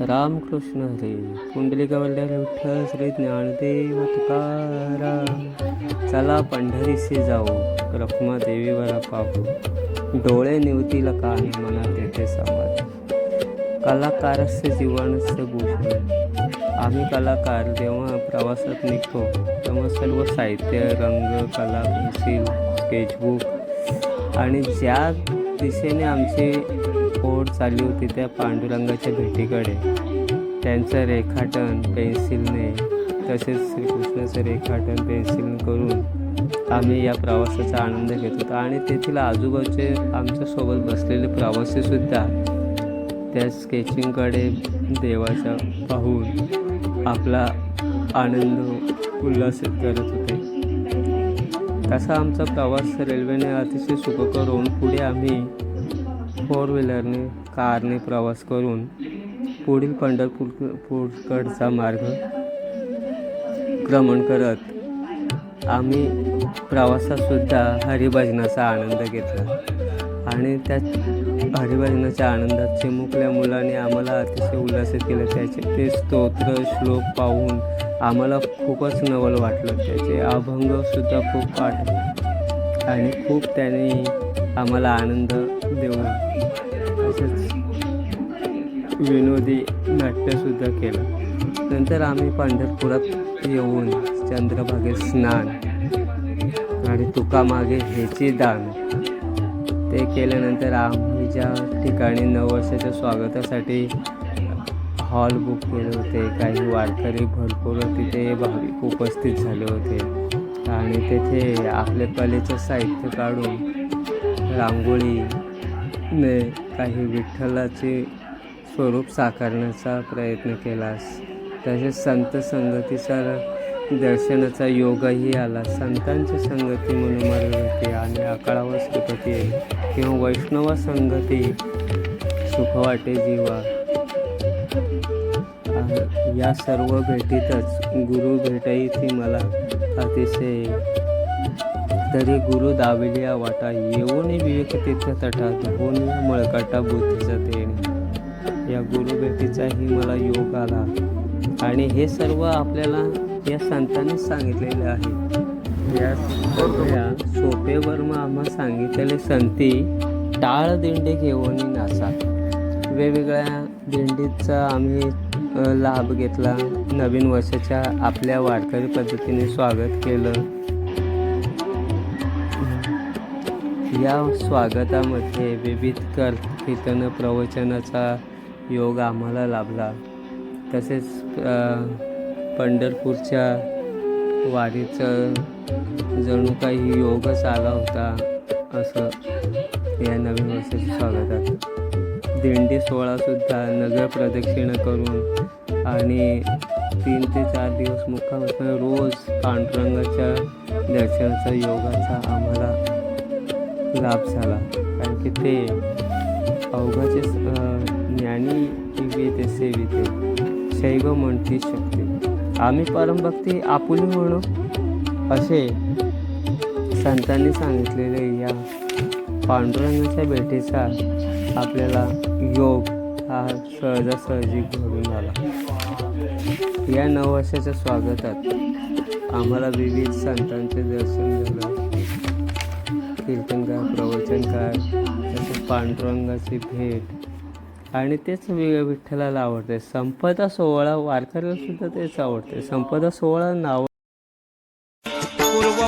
रामकृष्ण हरे कुंडलिका वल्ल्या विठ्ठल श्री ज्ञानदेव तुकाराम. चला पंढरीशी जाऊ रखमा देवीवर पाहू. डोळे निवतील कान मनात तेथे समाज. कलाकारस्य जीवनस्य भूषण आम्ही कलाकार जेव्हा प्रवासात निघतो तेव्हा सर्व साहित्य रंग कला पेन्सिल स्केचबुक आणि ज्या दिशेने आमचे ओढ चालली होती त्या पांडुरंगाच्या भेटीकडे. त्यांचं रेखाटन पेन्सिलने तसेच श्रीकृष्णाचं रेखाटन पेन्सिल करून आम्ही या प्रवासाचा आनंद घेत होतो. आणि तेथील आजूबाजूचे आमच्यासोबत बसलेले प्रवासीसुद्धा त्या स्केचिंगकडे देवाच्या पाहून आपला आनंद उल्हासित करत होते. तसा आमचा प्रवास रेल्वेने अतिशय सुखकर होऊन पुढे आम्ही फोर व्हीलरने कारने प्रवास करून पुढील पंढरपूर पूरकडचा मार्ग क्रमण करत आम्ही प्रवासातसुद्धा हरिभजनाचा आनंद घेतला. आणि त्या हरिभजनाच्या आनंदात चिमुकल्या मुलाने आम्हाला अतिशय उल्हासित केलं. त्याचे ते स्तोत्र श्लोक पाहून आम्हाला खूपच नवल वाटलं. त्याचे अभंगसुद्धा खूप वाटले. आणि खूप त्याने आम्हाला आनंद देऊन तसेच विनोदी नाट्यसुद्धा केलं. नंतर आम्ही पंढरपुरात येऊन चंद्रभागे स्नान आणि तुकामागे ह्याची दान ते केल्यानंतर आम्ही ज्या ठिकाणी नववर्षाच्या स्वागतासाठी हॉल बुक केले होते. काही वारकरी भरपूर तिथे भाविक उपस्थित झाले होते. आणि तेथे आपले कलेचं साहित्य काढून रांगोळीने काही विठ्ठलाचे स्वरूप साकारण्याचा प्रयत्न केलास. तसेच संत संगतीचा दर्शनाचा योगही आला. संतांची संगती म्हणून होते आणि अकाळावर श्रीपती येईल किंवा वैष्णव संगती सुख वाटे जीवा. या सर्व भेटीतच गुरु भेटाई ती मला अतिशय तरी गुरु दाविलिया वाटा येऊन विवेक तीर्थ तटात होऊन मळकाटा बुद्धीचा देणे या गुरु भेटीचाही मला योग आला. आणि हे सर्व आपल्याला या संतांनीच सांगितलेले आहे. या या सोपेवर मग आम्हा सांगितलेले संती टाळ दिंडी घेऊन नासा वेगवेगळ्या दिंडीचा आम्ही लाभ घेतला. नवीन वर्षाच्या आपल्या वारकरी पद्धतीने स्वागत केलं. या स्वागतामध्ये विविधकर कीर्तन प्रवचनाचा योग आम्हाला लाभला. तसेच पंढरपूरच्या वारीचं जणू काही योगच आला होता असं या नवीन वर्षाच्या स्वागतात. दिंडी सोहळासुद्धा नगर प्रदक्षिणा करून आणि तीन ते चार दिवस मुक्काम रोज पांडुरंगाच्या दर्शनाचा योगाचा आम्हाला लाभ झाला. कारण की ते अवघाचे ज्ञानी विते सेविते. शैव म्हणती शक्ती. आम्ही परमभक्ती आपुली म्हणू असे संतांनी सांगितलेले या पांडुरंगाच्या भेटीचा आपल्याला योग हा सहजासहजी घडून आला. या नववर्षाच्या स्वागतात आम्हाला विविध संतांचे दर्शन झालं. कीर्तनकार प्रवचनकार तसेच पांडुरंगाची भेट. आणि तेच वि- विठ्ठलाला आवडते. संपदा सोहळा वारकऱ्याला सुद्धा तेच आवडते. संपदा सोहळा नाव पूर्व